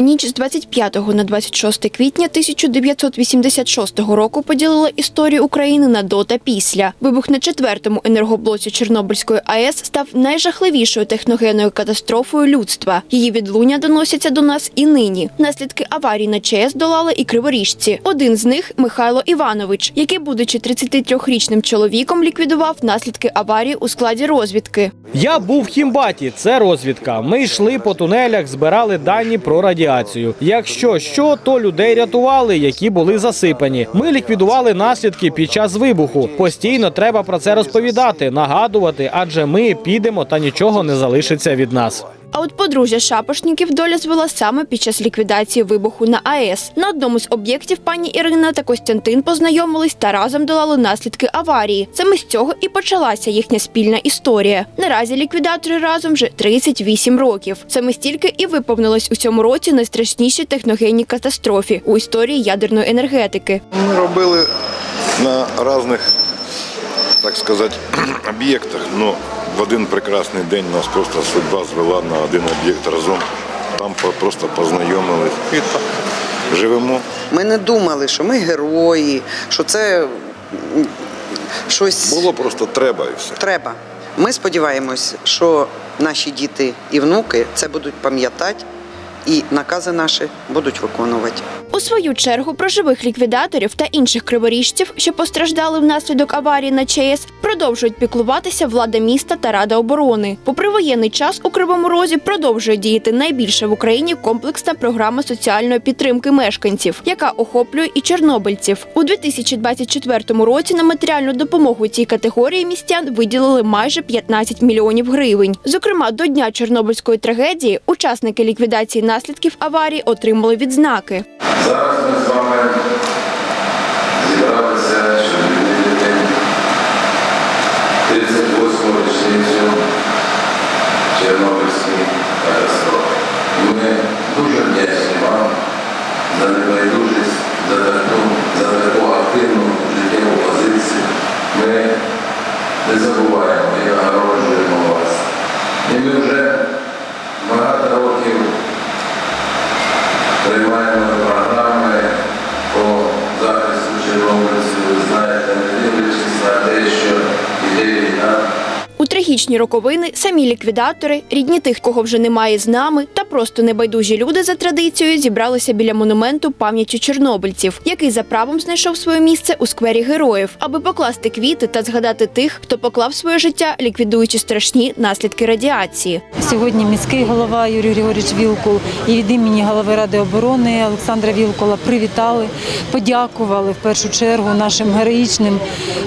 Ніч з 25 на 26 квітня 1986 року поділила історію України на до та після. Вибух на четвертому енергоблоці Чорнобильської АЕС став найжахливішою техногенною катастрофою людства. Її відлуння доносяться до нас і нині. Наслідки аварії на ЧАЕС долали і криворіжці. Один з них Михайло Іванович, який, будучи 33-річним чоловіком, ліквідував наслідки аварії у складі розвідки. Я був в Хімбаті, це розвідка. Ми йшли по тунелях, збирали дані про радіацію. Якщо що, то людей рятували, які були засипані. Ми ліквідували наслідки під час вибуху. Постійно треба про це розповідати, нагадувати, адже ми підемо та нічого не залишиться від нас. А от подружжя шапошників доля звела саме під час ліквідації вибуху на АЕС. На одному з об'єктів пані Ірина та Костянтин познайомились та разом долали наслідки аварії. Саме з цього і почалася їхня спільна історія. Наразі ліквідатори разом вже 38 років. Саме стільки і виповнилось у цьому році найстрашнішій техногенній катастрофі у історії ядерної енергетики. Ми робили на різних, так сказати, об'єктах. Ну, в один прекрасний день нас просто судьба звела на один об'єкт разом. Там по- просто познайомились. І так живемо. Ми не думали, що ми герої, що це щось Було просто треба і все. треба. Ми сподіваємось, що наші діти і внуки це будуть пам'ятати і накази наші будуть виконувати. У свою чергу про живих ліквідаторів та інших криворіжців, що постраждали внаслідок аварії на ЧАЕС, продовжують піклуватися влада міста та Рада оборони. Попри воєнний час у Кривому Розі продовжує діяти найбільша в Україні комплексна програма соціальної підтримки мешканців, яка охоплює і чорнобильців. У 2024 році на матеріальну допомогу цій категорії містян виділили майже 15 мільйонів гривень. Зокрема, до дня Чорнобильської трагедії учасники ліквідації наслідків аварії отримали відзнаки. Зараз ми з вами зібралися, щоб відмітити 38-му річницю Чорнобильської катастрофи. Ми дуже вдячні вам за небайдужість, за таку, за таку активну життєву позицію. Ми не забуваємо і нагороджуємо вас. І ми вже У трагічні роковини самі ліквідатори, рідні тих, кого вже немає з нами, та просто небайдужі люди за традицією зібралися біля монументу пам'яті чорнобильців, який за правом знайшов своє місце у сквері героїв, аби покласти квіти та згадати тих, хто поклав своє життя, ліквідуючи страшні наслідки радіації. Сьогодні міський голова Юрій Григорович Вілкул і від імені голови Ради оборони Олександра Вілкула привітали, подякували в першу чергу нашим героїчним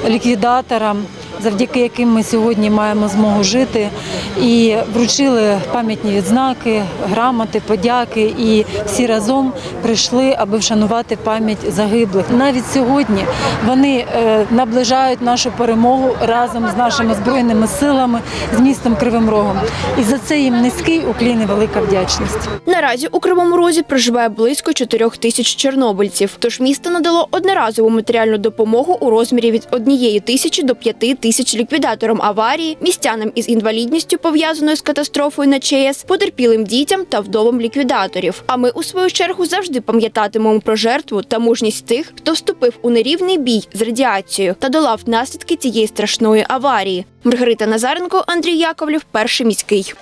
ліквідаторам, завдяки яким ми сьогодні маємо змогу жити, і вручили пам'ятні відзнаки, грамоти, подяки. І всі разом прийшли, аби вшанувати пам'ять загиблих. Навіть сьогодні вони е, наближають нашу перемогу разом з нашими збройними силами, з містом Кривим Рогом. І за це їм низький уклін і велика вдячність. Наразі у Кривому Розі проживає близько 4 тисяч чорнобильців. Тож місто надало одноразову матеріальну допомогу у розмірі від 1 тисячі до 5 тисяч ліквідаторам аварії, містянам із інвалідністю пов'язаною з катастрофою на ЧАЕС, потерпілим дітям та вдовам ліквідаторів. А ми у свою чергу завжди пам'ятатимемо про жертву та мужність тих, хто вступив у нерівний бій з радіацією та долав наслідки цієї страшної аварії. Маргарита Назаренко, Андрій Яковлів, перший міський.